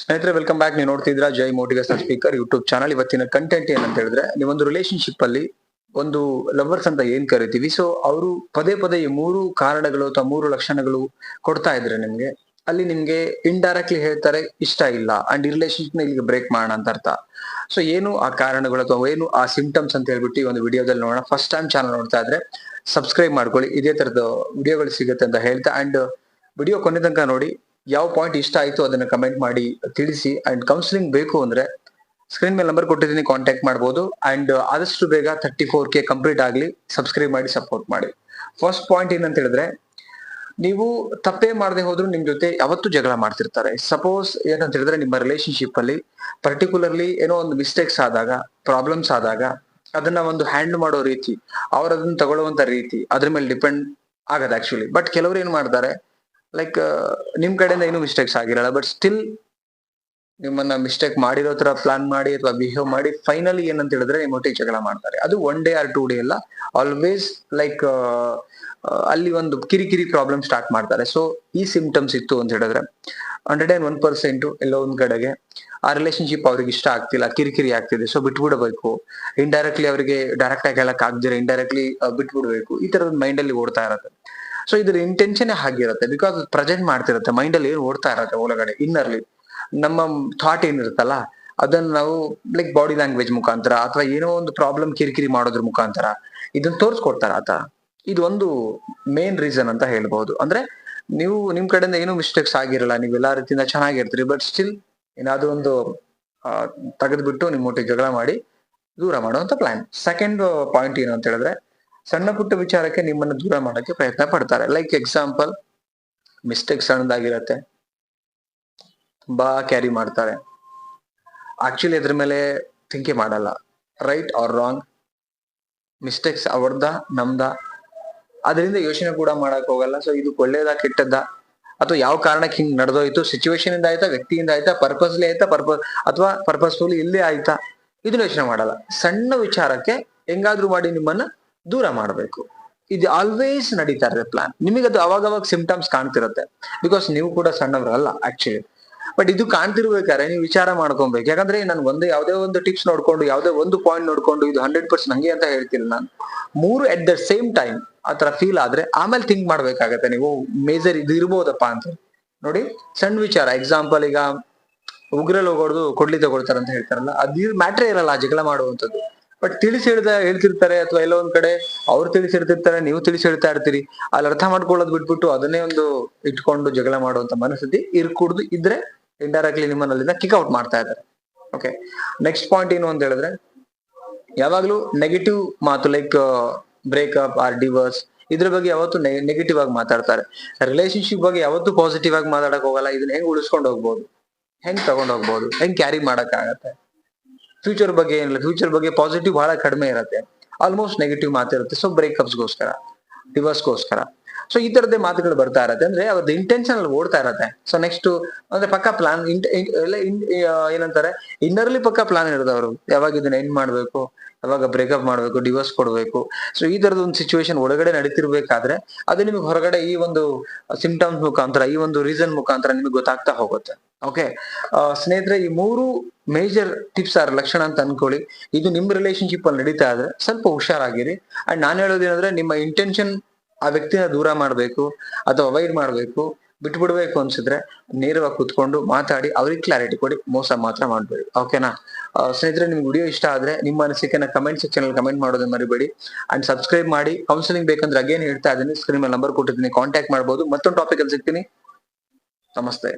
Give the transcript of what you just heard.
ಸ್ನೇಹಿತರೆ welcome back ನೀವು ನೋಡ್ತಿದ್ರ Jai motivation speaker YouTube channel ಇವತ್ತಿನ ಕಂಟೆಂಟ್ ಏನಂತ ಹೇಳಿದ್ರೆ, ನೀವೊಂದು ರಿಲೇಶನ್ಶಿಪ್ ಅಲ್ಲಿ ಒಂದು ಲವರ್ಸ್ ಅಂತ ಏನ್ ಕರಿತೀವಿ? ಸೊ ಅವರು ಪದೇ ಪದೇ ಈ ಮೂರು ಕಾರಣಗಳು ಅಥವಾ ಮೂರು ಲಕ್ಷಣಗಳು ಕೊಡ್ತಾ ಇದ್ರೆ ನಿಮ್ಗೆ, ಅಲ್ಲಿ ನಿಮ್ಗೆ ಇಂಡೈರೆಕ್ಟ್ಲಿ ಹೇಳ್ತಾರೆ, ಇಷ್ಟ ಇಲ್ಲ. ಅಂಡ್ ಈ ರಿಲೇಶನ್ಶಿಪ್ನ ಇಲ್ಲಿಗೆ ಬ್ರೇಕ್ ಮಾಡೋಣ ಅಂತ ಅರ್ಥ. ಸೊ ಏನು ಆ ಕಾರಣಗಳು ಅಥವಾ ಏನು ಆ ಸಿಂಪ್ಟಮ್ಸ್ ಅಂತ ಹೇಳ್ಬಿಟ್ಟು ಈ ಒಂದು ವಿಡಿಯೋದಲ್ಲಿ ನೋಡೋಣ. ಫಸ್ಟ್ ಟೈಮ್ ಚಾನಲ್ ನೋಡ್ತಾ ಇದ್ರೆ ಸಬ್ಸ್ಕ್ರೈಬ್ ಮಾಡ್ಕೊಳ್ಳಿ. ಇದೇ ತರದ ವಿಡಿಯೋಗಳು ಸಿಗುತ್ತೆ ಅಂತ ಹೇಳ್ತಾ. ಅಂಡ್ ವಿಡಿಯೋ ಕೊನೆ ತನಕ ನೋಡಿ ಯಾವ ಪಾಯಿಂಟ್ ಇಷ್ಟ ಆಯ್ತು ಅದನ್ನ ಕಮೆಂಟ್ ಮಾಡಿ ತಿಳಿಸಿ ಅಂಡ್ ಕೌನ್ಸಿಲಿಂಗ್ ಬೇಕು ಅಂದ್ರೆ ಸ್ಕ್ರೀನ್ ಮೇಲೆ ನಂಬರ್ ಕೊಟ್ಟಿದ್ದೀನಿ ಕಾಂಟ್ಯಾಕ್ಟ್ ಮಾಡ್ಬೋದು ಅಂಡ್ ಆದಷ್ಟು ಬೇಗ ತರ್ಟಿ ಫೋರ್ ಕೆ ಕಂಪ್ಲೀಟ್ ಆಗಲಿ ಸಬ್ಸ್ಕ್ರೈಬ್ ಮಾಡಿ ಸಪೋರ್ಟ್ ಮಾಡಿ. ಫಸ್ಟ್ ಪಾಯಿಂಟ್ ಏನಂತ ಹೇಳಿದ್ರೆ, ನೀವು ತಪ್ಪೇ ಮಾಡದೆ ಹೋದ್ರು ನಿಮ್ ಜೊತೆ ಯಾವತ್ತೂ ಜಗಳ ಮಾಡ್ತಿರ್ತಾರೆ. ಸಪೋಸ್ ಏನಂತ ಹೇಳಿದ್ರೆ ನಿಮ್ಮ ರಿಲೇಶನ್ಶಿಪ್ ಅಲ್ಲಿ ಪರ್ಟಿಕ್ಯುಲರ್ಲಿ ಏನೋ ಒಂದು ಮಿಸ್ಟೇಕ್ಸ್ ಆದಾಗ ಪ್ರಾಬ್ಲಮ್ಸ್ ಆದಾಗ ಅದನ್ನ ಒಂದು ಹ್ಯಾಂಡಲ್ ಮಾಡೋ ರೀತಿ, ಅವ್ರ ಅದನ್ನ ತಗೊಳ್ಳುವಂತ ರೀತಿ ಅದ್ರ ಮೇಲೆ ಡಿಪೆಂಡ್ ಆಗದ ಆಕ್ಚುಲಿ ಬಟ್ ಕೆಲವರು ಏನ್ ಮಾಡ್ತಾರೆ ಲೈಕ್ ನಿಮ್ ಕಡೆಯಿಂದ ಏನು ಮಿಸ್ಟೇಕ್ಸ್ ಆಗಿರಲ್ಲ ಬಟ್ ಸ್ಟಿಲ್ ನಿಮ್ಮನ್ನ ಮಿಸ್ಟೇಕ್ ಮಾಡಿರೋ ತರ ಪ್ಲಾನ್ ಮಾಡಿ ಅಥವಾ ಬಿಹೇವ್ ಮಾಡಿ ಫೈನಲಿ ಏನಂತ ಹೇಳಿದ್ರೆ ನಿಮ್ಮ ಜಗಳ ಮಾಡ್ತಾರೆ. ಅದು one day or two day ಅಲ್ಲ. ಆಲ್ವೇಸ್ ಲೈಕ್ ಅಲ್ಲಿ ಒಂದು ಕಿರಿಕಿರಿ ಪ್ರಾಬ್ಲಮ್ ಸ್ಟಾರ್ಟ್ ಮಾಡ್ತಾರೆ. ಸೊ ಈ ಸಿಂಪ್ಟಮ್ಸ್ ಇತ್ತು ಅಂತ ಹೇಳಿದ್ರೆ ಹಂಡ್ರೆಡ್ ಅಂಡ್ ಒನ್ ಪರ್ಸೆಂಟ್ ಎಲ್ಲೋ ಒಂದ್ ಕಡೆಗೆ ಆ ರಿಲೇಶನ್ಶಿಪ್ ಅವ್ರಿಗೆ ಇಷ್ಟ ಆಗ್ತಿಲ್ಲ, ಕಿರಿಕಿರಿ ಆಗ್ತಿದೆ. ಸೊ ಬಿಟ್ಬಿಡಬೇಕು. ಇಂಡೈರೆಕ್ಟ್ಲಿ ಅವರಿಗೆ ಡೈರೆಕ್ಟ್ ಆಗಿ ಹೇಳಕ್ ಆಗ್ದಿರ ಇಂಡೈರೆಕ್ಟ್ಲಿ ಬಿಟ್ಬಿಡ್ಬೇಕು. ಈ ತರದ ಮೈಂಡ್ ಅಲ್ಲಿ ಓಡ್ತಾ ಇರತ್ತೆ. ಸೊ ಇದ್ರ ಇಂಟೆನ್ಷನ್ ಹಾಗಿರುತ್ತೆ. ಬಿಕಾಸ್ ಪ್ರೆಸೆಂಟ್ ಮಾಡ್ತಿರುತ್ತೆ ಮೈಂಡ್ ಅಲ್ಲಿ ಏನು ಓಡ್ತಾ ಇರತ್ತೆ ಒಳಗಡೆ ಇನ್ನರ್ಲಿ ನಮ್ಮ ಥಾಟ್ ಏನಿರುತ್ತಲ್ಲ, ಅದನ್ನ ನಾವು ಲೈಕ್ ಬಾಡಿ ಲ್ಯಾಂಗ್ವೇಜ್ ಮುಖಾಂತರ ಅಥವಾ ಏನೋ ಒಂದು ಪ್ರಾಬ್ಲಮ್ ಕಿರಿಕಿರಿ ಮಾಡೋದ್ರ ಮುಖಾಂತರ ಇದನ್ನ ತೋರಿಸ್ಕೊಡ್ತಾರ ಆತ. ಇದು ಒಂದು ಮೇನ್ ರೀಸನ್ ಅಂತ ಹೇಳ್ಬಹುದು. ಅಂದ್ರೆ, ನೀವು ನಿಮ್ ಕಡೆಯಿಂದ ಏನು ಮಿಸ್ಟೇಕ್ಸ್ ಆಗಿರಲ್ಲ, ನೀವು ಎಲ್ಲಾ ರೀತಿಯಿಂದ ಚೆನ್ನಾಗಿರ್ತೀರಿ ಬಟ್ ಸ್ಟಿಲ್ ಏನಾದ್ರೂ ಒಂದು ತೆಗೆದ್ಬಿಟ್ಟು ನಿಮ್ಮ ಒಟ್ಟಿಗೆ ಜಗಳ ಮಾಡಿ ದೂರ ಮಾಡುವಂತ ಪ್ಲಾನ್ ಸೆಕೆಂಡ್ ಪಾಯಿಂಟ್ ಏನು ಅಂತ ಹೇಳಿದ್ರೆ ಸಣ್ಣ ಪುಟ್ಟ ವಿಚಾರಕ್ಕೆ ನಿಮ್ಮನ್ನು ದೂರ ಮಾಡೋಕ್ಕೆ ಪ್ರಯತ್ನ ಪಡ್ತಾರೆ. ಲೈಕ್ ಎಕ್ಸಾಂಪಲ್ ಮಿಸ್ಟೇಕ್ ಸಣ್ಣದಾಗಿರತ್ತೆ. ತುಂಬಾ ಕ್ಯಾರಿ ಮಾಡ್ತಾರೆ. ಆಕ್ಚುಲಿ ಅದ್ರ ಮೇಲೆ ಥಿಂಕೆ ಮಾಡಲ್ಲ. ರೈಟ್ ಆರ್ ರಾಂಗ್ ಮಿಸ್ಟೇಕ್ಸ್ ಅವ್ರದ, ನಮ್ದ. ಅದರಿಂದ ಯೋಚನೆ ಕೂಡ ಮಾಡಕ್ ಹೋಗಲ್ಲ. ಸೊ ಇದು ಒಳ್ಳೇದಾ, ಕೆಟ್ಟದ್ದ? ಅಥವಾ ಯಾವ ಕಾರಣಕ್ಕೆ ಹಿಂಗ್ ನಡೆದೋಯ್ತು? ಸಿಚುವೇಶನ್ ಇಂದ ಆಯ್ತಾ, ವ್ಯಕ್ತಿಯಿಂದ ಆಯ್ತಾ? ಪರ್ಪಸ್ಲಿ ಆಯ್ತಾ? ಪರ್ಪಸ್ ಅಥವಾ ಪರ್ಪಸ್ಫುಲ್ ಇಲ್ಲೇ ಆಯ್ತಾ? ಇದನ್ನ ಯೋಚನೆ ಮಾಡಲ್ಲ. ಸಣ್ಣ ವಿಚಾರಕ್ಕೆ ಹೆಂಗಾದ್ರೂ ಮಾಡಿ ನಿಮ್ಮನ್ನ ದೂರ ಮಾಡಬೇಕು. ಇದು ಆಲ್ವೇಸ್ ನಡೀತಾ ಪ್ಲಾನ್ ನಿಮಗೆ ಅದು ಅವಾಗ ಅವಾಗ ಸಿಂಪ್ಟಮ್ಸ್ ಕಾಣ್ತಿರುತ್ತೆ. ಬಿಕಾಸ್ ನೀವು ಕೂಡ ಸಣ್ಣವರಲ್ಲ ಆಕ್ಚುಲಿ ಬಟ್ ಇದು ಕಾಣ್ತಿರ್ಬೇಕಾದ್ರೆ ನೀವು ವಿಚಾರ ಮಾಡ್ಕೊಬೇಕು. ಯಾಕಂದ್ರೆ ನನ್ಗೆ ಒಂದೇ ಯಾವ್ದೇ ಒಂದು ಟಿಪ್ಸ್ ನೋಡ್ಕೊಂಡು, ಯಾವ್ದೇ ಒಂದು ಪಾಯಿಂಟ್ ನೋಡ್ಕೊಂಡು ಇದು ಹಂಡ್ರೆಡ್ ಪರ್ಸೆಂಟ್ ಹಂಗೆ ಅಂತ ಹೇಳ್ತಿಲ್ಲ ನಾನು. ಮೂರು ಎಟ್ ದ ಸೇಮ್ ಟೈಮ್ ಆತರ ಫೀಲ್ ಆದ್ರೆ ಆಮೇಲೆ ಥಿಂಕ್ ಮಾಡ್ಬೇಕಾಗತ್ತೆ ನೀವು. ಮೇಜರ್ ಇದು ಇರ್ಬೋದಪ್ಪ ಅಂತ. ನೋಡಿ, ಸಣ್ಣ ವಿಚಾರ. ಎಕ್ಸಾಂಪಲ್ ಈಗ ಉಗ್ರಲ್ಲಿ ಹೋಗೋದು ಕೊಡ್ಲಿ ತಗೊಳ್ತಾರೆ ಅಂತ ಹೇಳ್ತಾರಲ್ಲ, ಅದು ಮ್ಯಾಟ್ರೇ ಇರಲ್ಲ ಜಗಳ ಮಾಡುವಂಥದ್ದು. ಬಟ್ ತಿಳಿಸಿ ಹೇಳ್ದ ಹೇಳ್ತಿರ್ತಾರೆ ಅಥವಾ ಎಲ್ಲೋ ಒಂದ್ ಕಡೆ ಅವ್ರು ತಿಳಿಸಿ ಹೇಳ್ತಿರ್ತಾರೆ, ನೀವು ತಿಳಿಸಿ ಹೇಳ್ತಾ ಇರ್ತೀರಿ. ಅಲ್ಲಿ ಅರ್ಥ ಮಾಡ್ಕೊಳ್ಳೋದು ಬಿಟ್ಬಿಟ್ಟು ಅದನ್ನೇ ಒಂದು ಇಟ್ಕೊಂಡು ಜಗಳ ಮಾಡುವಂತ ಮನಸ್ಥಿತಿ ಇರ್ಕೂಡ್ದು ಇದ್ರೆ ಇಂಡೈರೆಕ್ಟ್ಲಿ ಕಿಕ್ ಔಟ್ ಮಾಡ್ತಾ ಇದ್ದಾರೆ. ಓಕೆ ನೆಕ್ಸ್ಟ್ ಪಾಯಿಂಟ್ ಏನು ಅಂತ ಹೇಳಿದ್ರೆ, ಯಾವಾಗ್ಲೂ ನೆಗೆಟಿವ್ ಮಾತು ಲೈಕ್ ಬ್ರೇಕಪ್ ಆರ್ ಡಿವರ್ಸ್ ಇದ್ರ ಬಗ್ಗೆ ಯಾವತ್ತು ನೆಗೆಟಿವ್ ಆಗಿ ಮಾತಾಡ್ತಾರೆ. ರಿಲೇಶನ್ಶಿಪ್ ಬಗ್ಗೆ ಯಾವತ್ತು ಪಾಸಿಟಿವ್ ಆಗಿ ಮಾತಾಡಕ್ ಹೋಗಲ್ಲ. ಇದನ್ನ ಹೆಂಗ್ ಉಳಿಸ್ಕೊಂಡು ಹೋಗ್ಬೋದು? ಹೆಂಗ್ ತಗೊಂಡ್ ಹೋಗ್ಬೋದು? ಹೆಂಗ್ ಕ್ಯಾರಿ ಮಾಡಕ್ ಆಗತ್ತೆ? ಫ್ಯೂಚರ್ ಬಗ್ಗೆ ಏನಿಲ್ಲ ಫ್ಯೂಚರ್ ಬಗ್ಗೆ ಪಾಸಿಟಿವ್ ಬಹಳ ಕಡಿಮೆ ಇರುತ್ತೆ. ಆಲ್ಮೋಸ್ಟ್ ನೆಗೆಟಿವ್ ಮಾತಿರುತ್ತೆ ಸೊ ಬ್ರೇಕಪ್ಸ್ಗೋಸ್ಕರ ಡಿವೋರ್ಸ್ಗೋಸ್ಕರ ಸೊ ಈ ತರದೇ ಮಾತುಗಳು ಬರ್ತಾ ಇರತ್ತೆ. ಅಂದ್ರೆ ಅವ್ರದ್ದು ಇಂಟೆನ್ಷನ್ ಅಲ್ಲಿ ಓಡ್ತಾ ಇರತ್ತೆ. ಸೊ ನೆಕ್ಸ್ಟ್ ಅಂದ್ರೆ ಪಕ್ಕ ಪ್ಲಾನ್ ಏನಂತಾರೆ ಇನ್ನರ್ಲಿ ಪಕ್ಕ ಪ್ಲಾನ್ ಇರುತ್ತೆ ಅವರು ಯಾವಾಗ ಇದನ್ನ ಎಂಡ್ ಮಾಡ್ಬೇಕು, ಯಾವಾಗ ಬ್ರೇಕಪ್ ಮಾಡ್ಬೇಕು ಡಿವೋರ್ಸ್ ಕೊಡ್ಬೇಕು. ಸೊ ಈ ತರದ ಒಂದು ಸಿಚುವೇಶನ್ ಒಳಗಡೆ ನಡೀತಿರ್ಬೇಕಾದ್ರೆ, ಅದು ನಿಮಗೆ ಹೊರಗಡೆ ಈ ಒಂದು ಸಿಂಪ್ಟಮ್ಸ್ ಮುಖಾಂತರ, ಈ ಒಂದು ರೀಸನ್ ಮುಖಾಂತರ ನಿಮಗೆ ಗೊತ್ತಾಗ್ತಾ ಹೋಗುತ್ತೆ. ಓಕೆ ಸ್ನೇಹಿತರೆ, ಈ ಮೂರು ಮೇಜರ್ ಟಿಪ್ಸ್ ಆರ್ ಲಕ್ಷಣ ಅಂತ ಅನ್ಕೊಳ್ಳಿ. ಇದು ನಿಮ್ ರಿಲೇಶನ್ಶಿಪ್ ಅಲ್ಲಿ ನಡೀತಾ ಇದ್ರೆ ಸ್ವಲ್ಪ ಹುಷಾರಾಗಿರಿ. ಅಂಡ್ ನಾನು ಹೇಳೋದೇನಂದ್ರೆ ನಿಮ್ಮ ಇಂಟೆನ್ಷನ್ ಆ ವ್ಯಕ್ತಿನ ದೂರ ಮಾಡ್ಬೇಕು, ಅಥವಾ ಅವಾಯ್ಡ್ ಮಾಡ್ಬೇಕು, ಬಿಟ್ಬಿಡ್ಬೇಕು ಅನ್ಸಿದ್ರೆ ನೇರವಾಗಿ ಕುತ್ಕೊಂಡು ಮಾತಾಡಿ, ಅವ್ರಿಗೆ ಕ್ಲಾರಿಟಿ ಕೊಡಿ, ಮೋಸ ಮಾತ್ರ ಮಾಡ್ಬೇಡಿ. ಓಕೆನಾ ಸ್ನೇಹಿತರೆ, ನಿಮ್ಗೆ ವಿಡಿಯೋ ಇಷ್ಟ ಆದ್ರೆ ನಿಮ್ಮ ಅನಿಸಿಕೆನ ಕಮೆಂಟ್ ಸೆಕ್ಷನ್ ಅಲ್ಲಿ ಕಮೆಂಟ್ ಮಾಡೋದನ್ನ ಮರಿಬೇಡಿ. ಅಂಡ್ ಸಬ್ಸ್ಕ್ರೈಬ್ ಮಾಡಿ ಕೌನ್ಸಿಲಿಂಗ್ ಬೇಕಂದ್ರೆ ಅಗೇನ್ ಹೇಳ್ತಾ ಇದ್ದೀನಿ. ಸ್ಕ್ರೀನ್ ಮೇಲೆ ನಂಬರ್ ಕೊಟ್ಟಿದ್ದೀನಿ ಕಾಂಟ್ಯಾಕ್ಟ್ ಮಾಡ್ಬೋದು. ಮತ್ತೊಂದು ಟಾಪಿಕ್ ಅಲ್ಲಿ ಸಿಗ್ತೀನಿ. ನಮಸ್ತೆ.